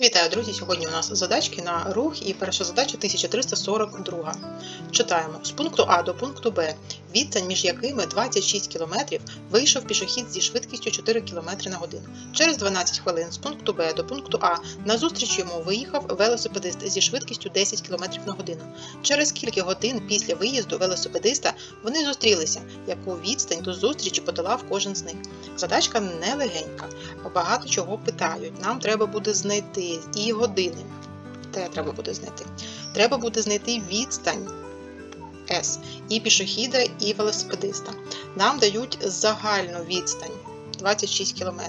Вітаю, друзі! Сьогодні у нас задачки на рух і перша задача 1342. Читаємо з пункту А до пункту Б, відстань між якими 26 км вийшов пішохід зі швидкістю 4 км на годину. Через 12 хвилин з пункту Б до пункту А назустріч йому виїхав велосипедист зі швидкістю 10 км на годину. Через кілька годин після виїзду велосипедиста вони зустрілися, яку відстань до зустрічі подолав кожен з них. Задачка нелегенька, багато чого питають. Нам треба буде знайти і години. Те треба буде знайти. Треба буде знайти відстань S і пішохіда, і велосипедиста. Нам дають загальну відстань 26 км.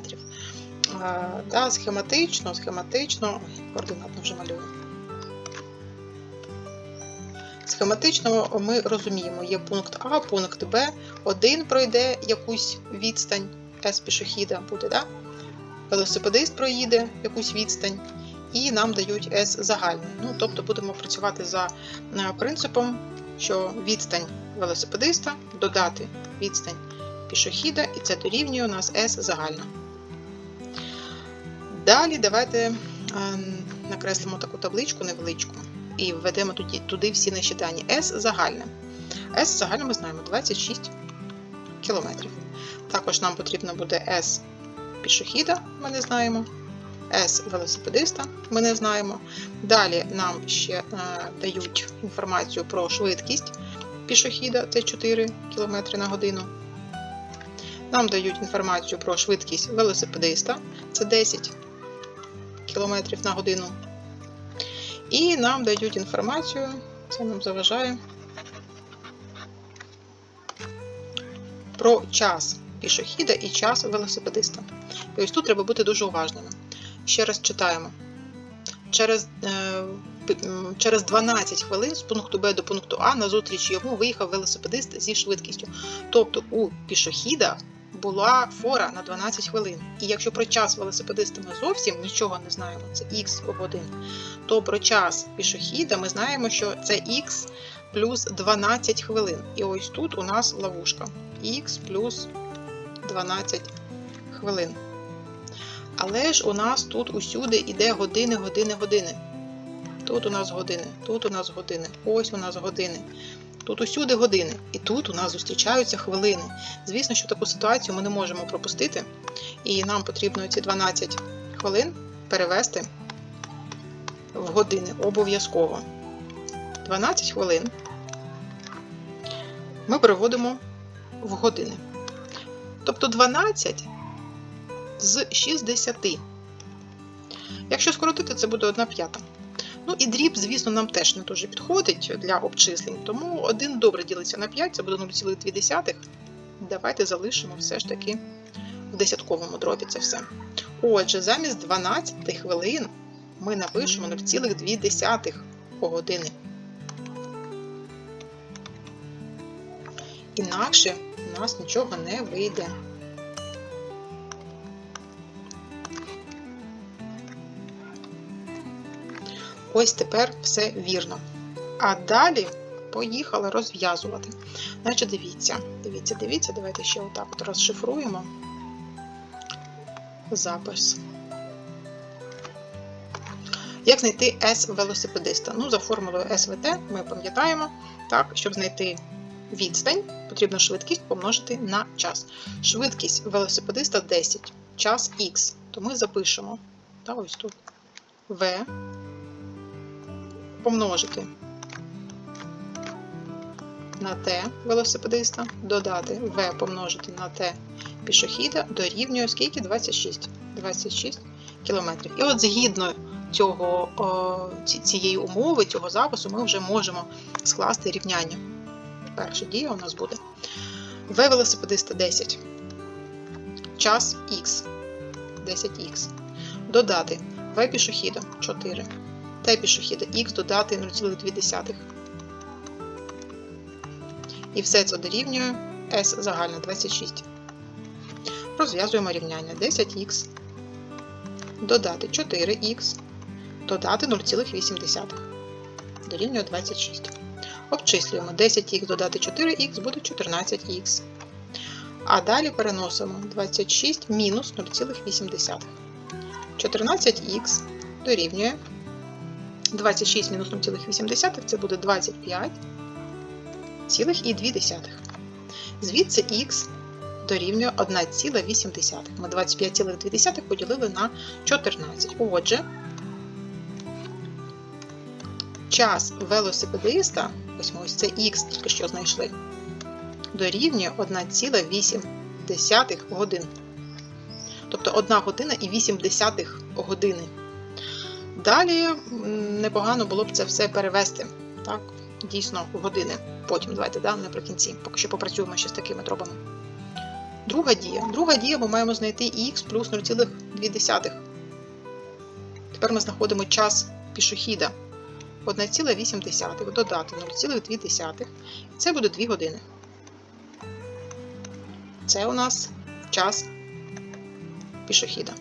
Да, схематично, схематично, координатно вже малюю. Схематично ми розуміємо, є пункт А, пункт Б, один пройде якусь відстань S пішохіда буде, да? велосипедист проїде якусь відстань, і нам дають S загальний. Ну, тобто будемо працювати за е, принципом, що відстань велосипедиста додати відстань пішохіда, і це дорівнює у нас S загальна. Далі давайте е, накреслимо таку табличку невеличку і введемо туди, туди всі наші дані. S загальне. S загальне ми знаємо 26 кілометрів. Також нам потрібно буде S пішохіда, ми не знаємо. S велосипедиста ми не знаємо. Далі нам ще е, дають інформацію про швидкість пішохіда, це 4 км на годину. Нам дають інформацію про швидкість велосипедиста, це 10 км на годину. І нам дають інформацію, це нам заважає, про час пішохіда і час велосипедиста. І ось тут треба бути дуже уважними. Ще раз читаємо. Через е, через 12 хвилин з пункту Б до пункту А назустріч йому виїхав велосипедист зі швидкістю. Тобто у пішохіда була фора на 12 хвилин. І якщо про час велосипедиста ми зовсім нічого не знаємо, це х годин, то про час пішохіда ми знаємо, що це х плюс 12 хвилин. І ось тут у нас ловушка. Х плюс 12 хвилин. Але ж у нас тут усюди йде години, години, години. Тут у нас години, тут у нас години, ось у нас години. Тут усюди години. І тут у нас зустрічаються хвилини. Звісно, що таку ситуацію ми не можемо пропустити. І нам потрібно ці 12 хвилин перевести в години обов'язково. 12 хвилин ми переводимо в години. Тобто 12 з 60. Якщо скоротити, це буде 1 п'ята. Ну і дріб, звісно, нам теж не дуже підходить для обчислень, тому 1 добре ділиться на 5, це буде 0,2. Давайте залишимо все ж таки в десятковому дробі це все. Отже, замість 12 хвилин ми напишемо 0,2 години. Інакше у нас нічого не вийде. Ось тепер все вірно. А далі поїхали розв'язувати. Значить, дивіться, дивіться, дивіться, давайте ще отак от розшифруємо запис. Як знайти S велосипедиста? Ну, за формулою СВТ ми пам'ятаємо, так, щоб знайти відстань, потрібно швидкість помножити на час. Швидкість велосипедиста 10, час Х. То ми запишемо та ось тут V помножити на Т велосипедиста, додати В помножити на Т пішохіда дорівнює скільки? 26 26 кілометрів. І от згідно цього, цієї умови, цього запису, ми вже можемо скласти рівняння. Перша дія у нас буде В велосипедиста 10. Час Х. 10х. Додати В пішохіда 4. Та пішохіда Х додати 0,2. І все це дорівнює S загальна 26. Розв'язуємо рівняння 10х. Додати 4х. Додати 0,8. Дорівнює 26. Обчислюємо 10х додати 4х буде 14х. А далі переносимо 26 мінус 0,8. 14х дорівнює 26 мінус 0,8 це буде 25,2. Звідси х дорівнює 1,8. Ми 25,2 поділили на 14. Отже, час велосипедиста, ось це х тільки що знайшли, дорівнює 1,8 годин. Тобто 1 година і 8 десятих години. Далі непогано було б це все перевести. Так, дійсно, години. Потім давайте да, наприкінці. Поки що попрацюємо ще з такими дробами. Друга дія. Друга дія ми маємо знайти х плюс 0,2. Тепер ми знаходимо час пішохіда. 1,8 додати 0,2. Це буде 2 години. Це у нас час пішохіда.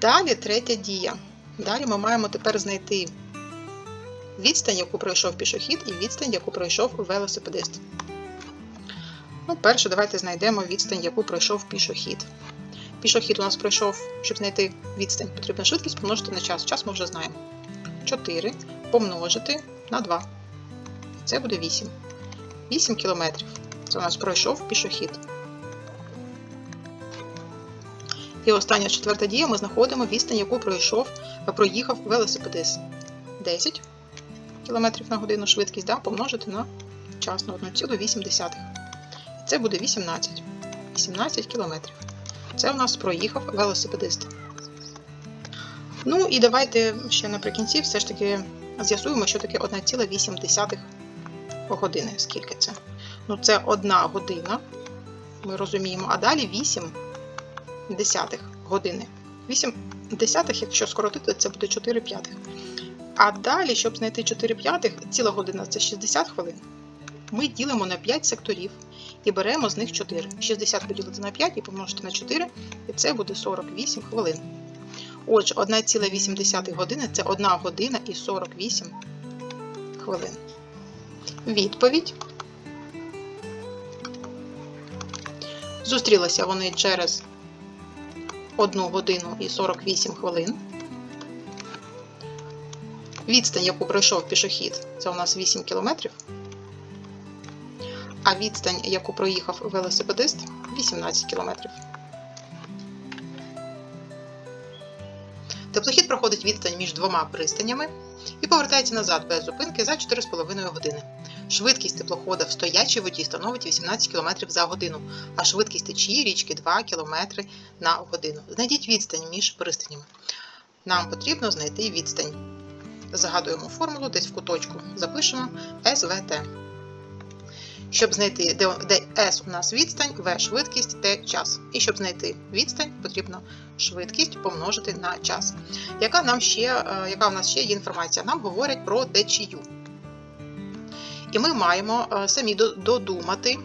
Далі третя дія. Далі ми маємо тепер знайти відстань, яку пройшов пішохід, і відстань, яку пройшов велосипедист. Ну, перше, давайте знайдемо відстань, яку пройшов пішохід. Пішохід у нас пройшов, щоб знайти відстань, потрібна швидкість помножити на час. Час ми вже знаємо. 4 помножити на 2. Це буде 8. 8 кілометрів. Це у нас пройшов пішохід. І остання четверта дія ми знаходимо відстань, яку пройшов, проїхав велосипедист. 10 км на годину швидкість да, помножити на час на 1,8. Це буде 18. 18 км. Це у нас проїхав велосипедист. Ну і давайте ще наприкінці все ж таки з'ясуємо, що таке 1,8 години. Скільки це? Ну, це 1 година. Ми розуміємо, а далі 8 десятих години. 8 десятих, якщо скоротити, це буде 4 п'ятих. А далі, щоб знайти 4 п'ятих, ціла година це 60 хвилин. Ми ділимо на 5 секторів і беремо з них 4. 60 поділити на 5 і помножити на 4, і це буде 48 хвилин. Отже, 1,8 години це 1 година і 48 хвилин. Відповідь. Зустрілися вони через 1 годину і 48 хвилин. Відстань, яку пройшов пішохід, це у нас 8 кілометрів. А відстань, яку проїхав велосипедист, 18 кілометрів. Теплохід проходить відстань між двома пристанями і повертається назад без зупинки за 4,5 години. Швидкість теплохода в стоячій воді становить 18 км за годину, а швидкість течії річки 2 км на годину. Знайдіть відстань між пристанями. Нам потрібно знайти відстань. Загадуємо формулу десь в куточку. Запишемо СВТ. Щоб знайти, де, де S у нас відстань, V швидкість, T час. І щоб знайти відстань, потрібно швидкість помножити на час. Яка, нам ще, е, яка в нас ще є інформація? Нам говорять про течію. І ми маємо е, самі додумати,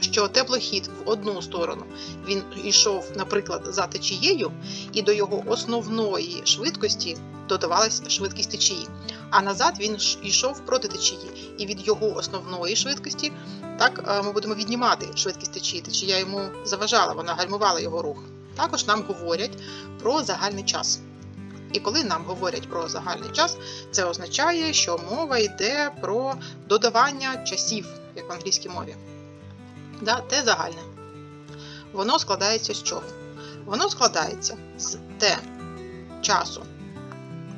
що теплохід в одну сторону він йшов, наприклад, за течією, і до його основної швидкості додавалась швидкість течії. А назад він йшов проти течії. І від його основної швидкості так е, ми будемо віднімати швидкість течії. Течія йому заважала, вона гальмувала його рух. Також нам говорять про загальний час. І коли нам говорять про загальний час, це означає, що мова йде про додавання часів, як в англійській мові. Да, Те загальне. Воно складається з чого? Воно складається з Т часу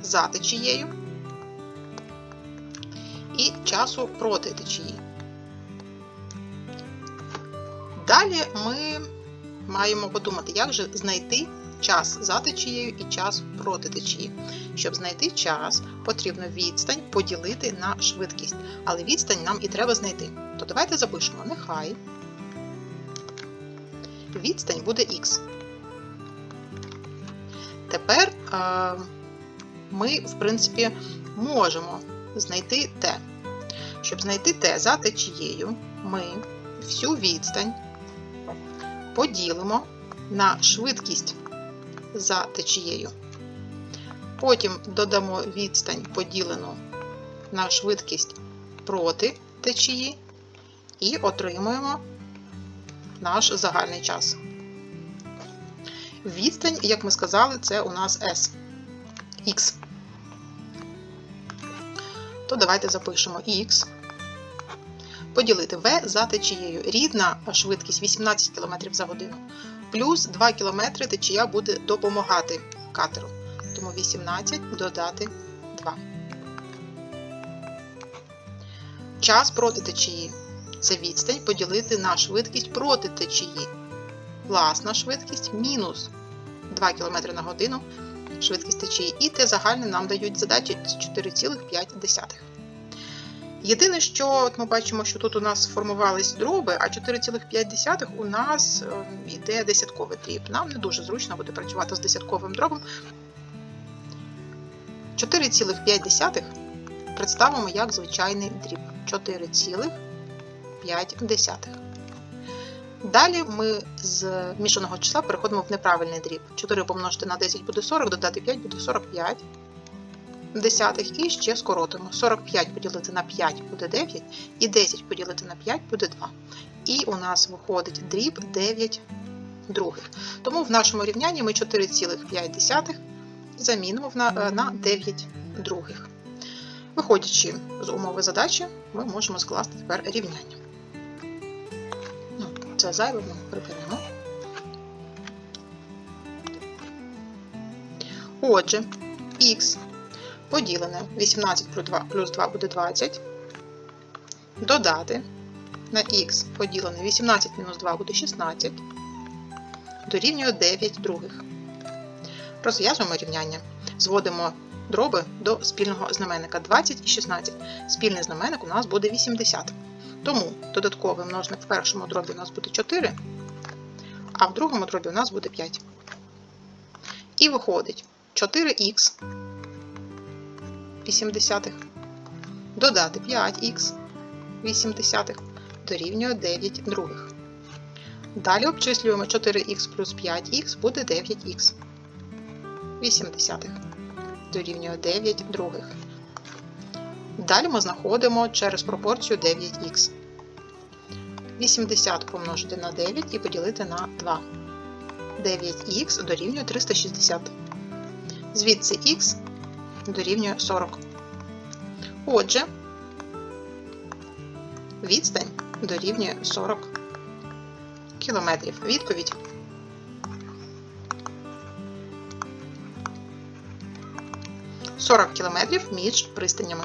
за течією і часу проти течії. Далі ми маємо подумати, як же знайти час за течією і час проти течії. Щоб знайти час, потрібно відстань поділити на швидкість. Але відстань нам і треба знайти. То давайте запишемо, нехай відстань буде х. Тепер ми, в принципі, можемо знайти t. Щоб знайти t за течією, ми всю відстань поділимо на швидкість за течією. Потім додамо відстань поділену на швидкість проти течії і отримуємо наш загальний час. Відстань, як ми сказали, це у нас S. X. То давайте запишемо X. Поділити V за течією. Рідна швидкість 18 км за годину. Плюс 2 км течія буде допомагати катеру. Тому 18 додати 2. Час проти течії. Це відстань поділити на швидкість проти течії. Власна швидкість мінус 2 км на годину швидкість течії. І те загальне нам дають задачі 4,5. Єдине, що от ми бачимо, що тут у нас сформувались дроби, а 4,5 у нас йде десятковий дріб. Нам не дуже зручно буде працювати з десятковим дробом. 4,5 представимо як звичайний дріб. 4,5. Далі ми з мішаного числа переходимо в неправильний дріб. 4 помножити на 10 буде 40, додати 5 буде 45 десятих і ще скоротимо. 45 поділити на 5 буде 9, і 10 поділити на 5 буде 2. І у нас виходить дріб 9 других. Тому в нашому рівнянні ми 4,5 замінимо на, на 9 других. Виходячи з умови задачі, ми можемо скласти тепер рівняння. Ну, Це зайве ми приберемо. Отже, х поділене 18 плюс 2 буде 20. Додати на х поділене 18 мінус 2 буде 16. Дорівнює 9 других. Розв'язуємо рівняння. Зводимо дроби до спільного знаменника 20 і 16. Спільний знаменник у нас буде 80. Тому додатковий множник в першому дробі у нас буде 4, а в другому дробі у нас буде 5. І виходить 4х 80 додати 5х 80 дорівнює 9 других. Далі обчислюємо 4х плюс 5х буде 9х 80 дорівнює 9 других. Далі ми знаходимо через пропорцію 9х. 80 помножити на 9 і поділити на 2. 9х дорівнює 360. Звідси х дорівнює 40. Отже, відстань дорівнює 40 кілометрів. Відповідь. Сорок кілометрів між пристанями.